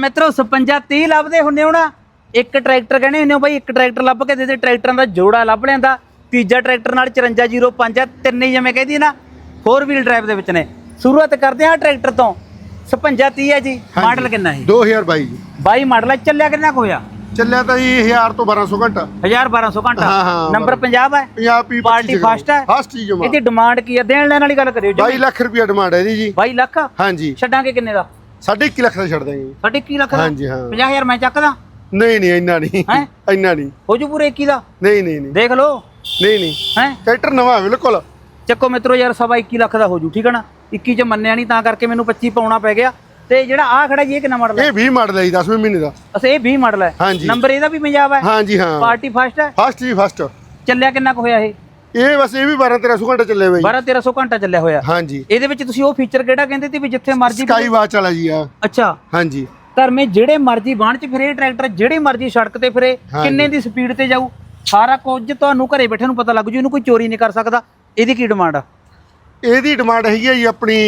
ਮਿੱਤਰੋ 56 30 ਲੱਭਦੇ ਹੁੰਨੇ ਹੋ ਨਾ ਇੱਕ ਟਰੈਕਟਰ ਕਹਿੰਦੇ ਹੁੰਨੇ ਹੋ ਬਾਈ ਇੱਕ ਟਰੈਕਟਰ ਲੱਭ ਕੇ ਦੇ ਦੇ ਟਰੈਕਟਰਾਂ ਦਾ ਜੋੜਾ ਲੱਭ ਲੈਂਦਾ। ਤੀਜਾ ਟਰੈਕਟਰ ਨਾਲ 5405 ਆ ਤਿੰਨੇ ਜਿਵੇਂ ਕਹਿੰਦੀ ਨਾ 4 ਵੀਲ ਡਰਾਈਵ ਦੇ ਵਿੱਚ ਨੇ। ਸ਼ੁਰੂਆਤ ਕਰਦੇ ਹਾਂ ਟਰੈਕਟਰ ਤੋਂ। 56 30 ਹੈ ਜੀ ਮਾਡਲ ਕਿੰਨਾ ਹੈ? 2022 ਜੀ 22 ਮਾਡਲ ਹੈ ਚੱਲਿਆ ਕਿੰਨਾ ਕੁ ਹੋਇਆ? ਚੱਲਿਆ ਤਾਂ ਜੀ 1000 ਤੋਂ 1200 ਘੰਟਾ। 1000 1200 ਘੰਟਾ। ਨੰਬਰ ਪੰਜਾਬ ਹੈ? ਪੰਜਾਬ ਪੀ ਪਾਰਟੀ ਫਸਟ ਹੈ? ਫਸਟ ਜੀ ਜਮਾ। ਇਹਦੀ ਡਿਮਾਂਡ ਕੀ ਹੈ? ਦੇਣ ਲੈਣ ਵਾਲੀ ਗੱਲ ਕਰਿਓ 22 ਲੱਖ ਰੁਪਏ ਡਿਮਾਂਡ ਹੈ ਜੀ। 22 ਲੱਖ? ਹਾਂਜੀ। ਛੱਡਾਂਗੇ ਕਿੰਨੇ ਦਾ? ਸਾਢੇ ਇੱਕੀ ਲੱਖ ਦਾ ਛੱਡ ਦਾਂਗੇ ਸਾਢੇ ਕੀ ਲੱਖ ਦਾ? ਹਾਂਜੀ, ਹਾਂ। 50000 ਮੈਂ ਚੱਕਦਾ? ਨਹੀਂ ਨਹੀਂ ਇੰਨਾ ਨਹੀਂ। ਹੈਂ? ਇੰਨਾ ਨਹੀਂ। ਹੋ ਜੂ ਪੂਰੇ 21 ਦਾ? ਨਹੀਂ ਨਹੀਂ ਨਹੀਂ। ਦੇਖ ਲਓ। ਨਹੀਂ ਨਹੀਂ। ਹੈ? ਟਰੈਕਟਰ ਨਵਾਂ ਹੈ ਬਿਲਕੁਲ। ਚੱਕੋ ਮਿੱਤਰੋ ਯਾਰ ਸਵਾ 21 ਲੱਖ ਦਾ ਹੋ ਜੂ ਠੀਕ ਹੈ ਨਾ? 21 ਚ ਮੰਨਿਆ ਨਹੀਂ ਤਾਂ ਕਰਕੇ ਮੈਨੂੰ 25 ਪਾਉਣਾ ਪੈ ਗਿਆ। ਤੇ ਜਿਹੜਾ ਆ ਖੜਾ ਜੀ ਇਹ ਕਿੰਨਾ ਮਾਡਲ ਹੈ? ਇਹ 20 ਮਾਡਲ ਹੈ ਜੀ 10ਵੇਂ ਮਹੀਨੇ ਦਾ। ਅਸੇ ਇਹ 20 ਮਾਡਲ ਹੈ। ਹਾਂਜੀ। ਨੰਬਰ ਇਹਦਾ ਵੀ ਪੰਜਾਬ ਹੈ? ਹਾਂਜੀ ਹਾਂ। ਪਾਰਟੀ ਫਸਟ ਹੈ? ਫਸਟ ਜੀ ਫਸਟ ਚੱਲਿਆ ਕਿੰਨਾ ਕੁ ਹੋਇਆ ਇਹ? ਇਹ ਬਸ ਇਹ ਵੀ 12 1300 ਘੰਟਾ ਚੱਲੇ ਹੋਏ ਜੀ 12 1300 ਘੰਟਾ ਚੱਲਿਆ ਹੋਇਆ। ਹਾਂਜੀ। ਇਹਦੇ ਵਿੱਚ ਤੁਸੀਂ ਉਹ ਫੀਚਰ ਕਿਹੜਾ ਕਹਿੰਦੇ ਸੀ ਵੀ ਜਿੱਥੇ ਮਰਜ਼ੀ ਸਕਾਈ ਵਾਚ ਵਾਲਾ ਜੀ ਆ। ਅੱਛਾ। ਹਾਂਜੀ। ਧਰਮੇ ਜਿਹੜੇ ਮਰਜ਼ੀ ਬਾਣ ਚ ਫਿਰੇ ਟਰੈਕਟਰ ਜਿਹੜੇ ਮਰਜ਼ੀ ਸੜਕ ਤੇ ਫਿਰੇ। ਕਿੰਨੇ ਦੀ ਸਪੀਡ ਤੇ ਜਾਊ ਸਾਰਾ ਕੁਝ ਤੁਹਾਨੂੰ ਘਰੇ ਬੈਠੇ ਨੂੰ ਪਤਾ ਲੱਗ ਜੂ ਇਹਨੂੰ ਕੋਈ ਚੋਰੀ ਨਹੀਂ ਕਰ ਸਕਦਾ। ਇਹਦੀ ਕੀ ਡਿਮਾਂਡ ਆ? ਇਹਦੀ ਡਿਮਾਂਡ ਹੈਗੀ ਹੈ ਜੀ ਆਪਣੀ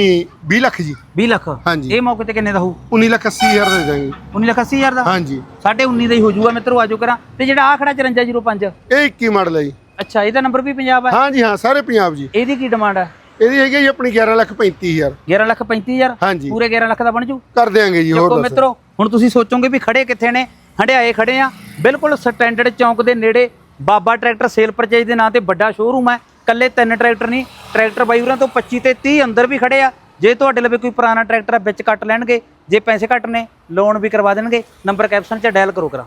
20 ਲੱਖ ਜੀ। 20 ਲੱਖ? ਹਾਂਜੀ। ਇਹ ਮੌਕੇ ਤੇ ਕਿੰਨੇ ਦਾ ਹੋਊ? 19 ਲੱਖ 80 ਹਜ਼ਾਰ ਦੇ ਦਾਂਗੇ 19 ਲੱਖ 80 ਹਜ਼ਾਰ ਦਾ? ਹਾਂਜੀ। ਸਾਢੇ 19 ਦਾ ਹੀ ਹੋ ਜੂਗਾ ਮਿੱਤਰੋ ਆਜੋ ਕਰਾਂ। ਤੇ ਜਿਹੜਾ ਆ ਖੜਾ 5405 ਇਹ 21 ਮਾਡਲ ਹੈ ਜੀ। ਅੱਛਾ ਇਹਦਾ ਨੰਬਰ ਵੀ ਪੰਜਾਬ ਹੈ ਹਾਂਜੀ ਹਾਂ ਸਾਰੇ ਪੰਜਾਬ ਜੀ। ਇਹਦੀ ਕੀ ਡਿਮਾਂਡ ਹੈ ਇਹਦੀ ਹੈਗੀ ਹੈ ਜੀ ਆਪਣੀ 11 ਲੱਖ 35 ਹਜ਼ਾਰ। 11 ਲੱਖ 35000 ਹਾਂਜੀ। ਪੂਰੇ 11 ਲੱਖ ਦਾ ਬਣ ਜੂ? ਕਰ ਦਿਆਂਗੇ ਜੀ ਹੋਰ ਦੱਸੋ। ਮਿੱਤਰੋ ਹੁਣ ਤੁਸੀਂ ਸੋਚੋਗੇ ਵੀ ਖੜੇ ਕਿੱਥੇ ਨੇ? ਹੰਡਿਆਏ ਖੜੇ ਆ। ਬਿਲਕੁਲ ਸਟੈਂਡਰਡ ਚੌਂਕ ਦੇ ਨੇੜੇ ਬਾਬਾ ਟਰੈਕਟਰ ਸੇਲ ਪਰਚੇਜ ਦੇ ਨਾਂ ਤੇ ਵੱਡਾ ਸ਼ੋਰੂਮ ਹੈ ਕੱਲੇ ਤਿੰਨ ਟਰੈਕਟਰ ਨਹੀਂ ਟਰੈਕਟਰ ਬਾਈ ਹੋਰਾਂ ਤੋਂ 25 ਤੇ 30 ਅੰਦਰ ਵੀ ਖੜੇ ਆ। ਜੇ ਤੁਹਾਡੇ ਲਵੇ ਕੋਈ ਪੁਰਾਣਾ ਟਰੈਕਟਰ ਹੈ ਵਿੱਚ ਕੱਟ ਲੈਣਗੇ। ਜੇ ਪੈਸੇ ਘੱਟ ਨੇ ਲੋਨ ਵੀ ਕਰਵਾ ਦੇਣਗੇ। ਨੰਬਰ ਕੈਪਸ਼ਨ 'ਚ ਡਾਇਲ ਕਰੋ ਕਰਾ।